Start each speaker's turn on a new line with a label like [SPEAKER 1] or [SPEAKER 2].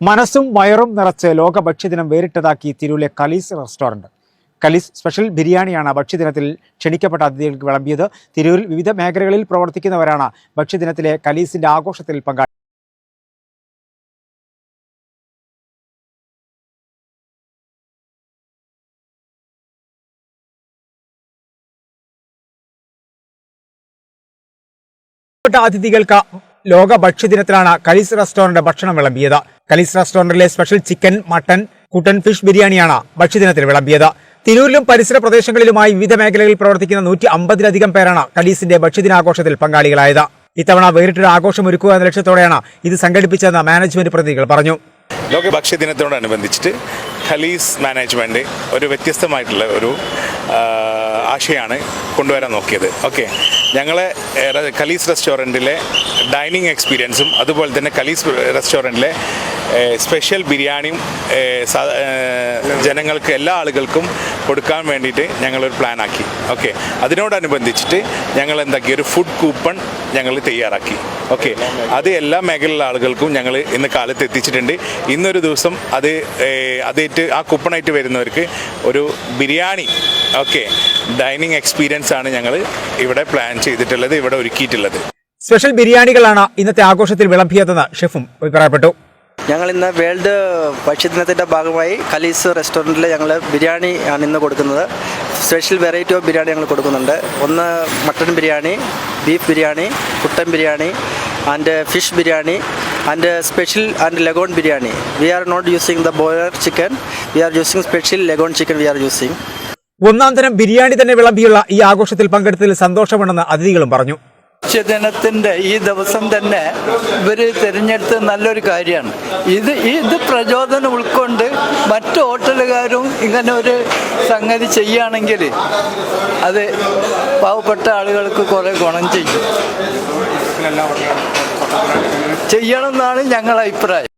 [SPEAKER 1] മനസ്സും വയറും നിറച്ച് ലോക ഭക്ഷ്യദിനം വേറിട്ടതാക്കി തിരൂരിലെ കലീസ് റെസ്റ്റോറന്റ് കലീസ് സ്പെഷ്യൽ ബിരിയാണിയാണ് ഭക്ഷ്യദിനത്തിൽ ക്ഷണിക്കപ്പെട്ട അതിഥികൾക്ക് വിളമ്പിയത്. തിരൂരിൽ വിവിധ മേഖലകളിൽ പ്രവർത്തിക്കുന്നവരാണ് ഭക്ഷ്യദിനത്തിലെ കലീസിന്റെ ആഘോഷത്തിൽ പങ്കാളി അതിഥികൾക്ക് ലോക ഭക്ഷ്യദിനത്തിലാണ് കലീസ് റെസ്റ്റോറന്റ് ഭക്ഷണം വിളമ്പിയത്. കലീസ് റെസ്റ്റോറന്റിലെ സ്പെഷ്യൽ ചിക്കൻ മട്ടൻ കുട്ടൻ ഫിഷ് ബിരിയാണിയാണ് ഭക്ഷ്യദിനത്തിൽ വിളമ്പിയത്. തിരൂരിലും പരിസര പ്രദേശങ്ങളിലുമായി വിവിധ മേഖലകളിൽ പ്രവർത്തിക്കുന്ന നൂറ്റി അമ്പതിലധികം പേരാണ് കലീസിന്റെ ഭക്ഷ്യദിനാഘോഷത്തിൽ പങ്കാളികളായത്. ഇത്തവണ വേറിട്ടൊരു ആഘോഷം ഒരുക്കുക എന്ന ലക്ഷ്യത്തോടെയാണ് ഇത് സംഘടിപ്പിച്ചതെന്ന് മാനേജ്മെന്റ് പ്രതിനിധികൾ പറഞ്ഞു.
[SPEAKER 2] ലോക ഭക്ഷ്യദിനത്തോടനുബന്ധിച്ചിട്ട് ഖലീസ് മാനേജ്മെന്റ് ഒരു വ്യത്യസ്തമായിട്ടുള്ള ഒരു ആശയമാണ് കൊണ്ടുവരാൻ നോക്കിയത്. ഓക്കെ. ഞങ്ങളെ ഖലീസ് റെസ്റ്റോറന്റിലെ ഡൈനിങ് എക്സ്പീരിയൻസും അതുപോലെ തന്നെ ഖലീസ് റെസ്റ്റോറന്റിലെ സ്പെഷ്യൽ ബിരിയാണിയും ജനങ്ങൾക്ക് എല്ലാ ആളുകൾക്കും കൊടുക്കാൻ വേണ്ടിയിട്ട് ഞങ്ങളൊരു പ്ലാൻ ആക്കി. ഓക്കെ അതിനോടനുബന്ധിച്ചിട്ട് ഞങ്ങൾ എന്താക്കി? ഒരു ഫുഡ് കൂപ്പൺ ഞങ്ങൾ തയ്യാറാക്കി. ഓക്കെ അത് എല്ലാ മേഖലയിലുള്ള ആളുകൾക്കും ഞങ്ങൾ ഇന്ന് കാലത്ത് എത്തിച്ചിട്ടുണ്ട്. ഇന്നൊരു ദിവസം അത് അതായിട്ട് ആ കൂപ്പണായിട്ട് വരുന്നവർക്ക് ഒരു ബിരിയാണി ഓക്കെ ഡൈനിങ് എക്സ്പീരിയൻസ് ആണ് ഞങ്ങൾ ഇവിടെ പ്ലാൻ ചെയ്തിട്ടുള്ളത് ഇവിടെ ഒരുക്കിയിട്ടുള്ളത്.
[SPEAKER 1] സ്പെഷ്യൽ ബിരിയാണികളാണ് ഇന്നത്തെ ആഘോഷത്തിൽ വിളമ്പിയതെന്ന് ഷെഫും അഭിപ്രായപ്പെട്ടു.
[SPEAKER 3] ഞങ്ങൾ ഇന്ന് വേൾഡ് ഭക്ഷ്യദിനത്തിന്റെ ഭാഗമായി കലീസ് റെസ്റ്റോറന്റിൽ ഞങ്ങൾ ബിരിയാണി ആണ് ഇന്ന് കൊടുക്കുന്നത്. സ്പെഷ്യൽ വെറൈറ്റി ഓഫ് ബിരിയാണി ഞങ്ങൾ കൊടുക്കുന്നുണ്ട്. ഒന്ന് mutton biryani beef biryani Kuttan biryani and fish biryani and special and leghorn biryani. We are not using the broiler chicken. We are using special leghorn chicken we are using.
[SPEAKER 1] ഒന്നാം തരം ബിരിയാണി തന്നെ വിളമ്പിയുള്ള ഈ ആഘോഷത്തിൽ പങ്കെടുത്തതിൽ സന്തോഷമുണ്ടെന്ന് അതിഥികളും പറഞ്ഞു.
[SPEAKER 4] ഭക്ഷ്യദിനത്തിന്റെ ഈ ദിവസം തന്നെ ഇവർ തിരഞ്ഞെടുത്ത് നല്ലൊരു കാര്യമാണ്. ഇത് ഇത് പ്രചോദനം ഉൾക്കൊണ്ട് മറ്റു ഹോട്ടലുകാരും ഇങ്ങനെ ഒരു സംഗതി ചെയ്യുകയാണെങ്കിൽ അത് പാവപ്പെട്ട ആളുകൾക്ക് കുറേ ഗുണം ചെയ്യും. ചെയ്യണം എന്നാണ് ഞങ്ങളുടെ അഭിപ്രായം.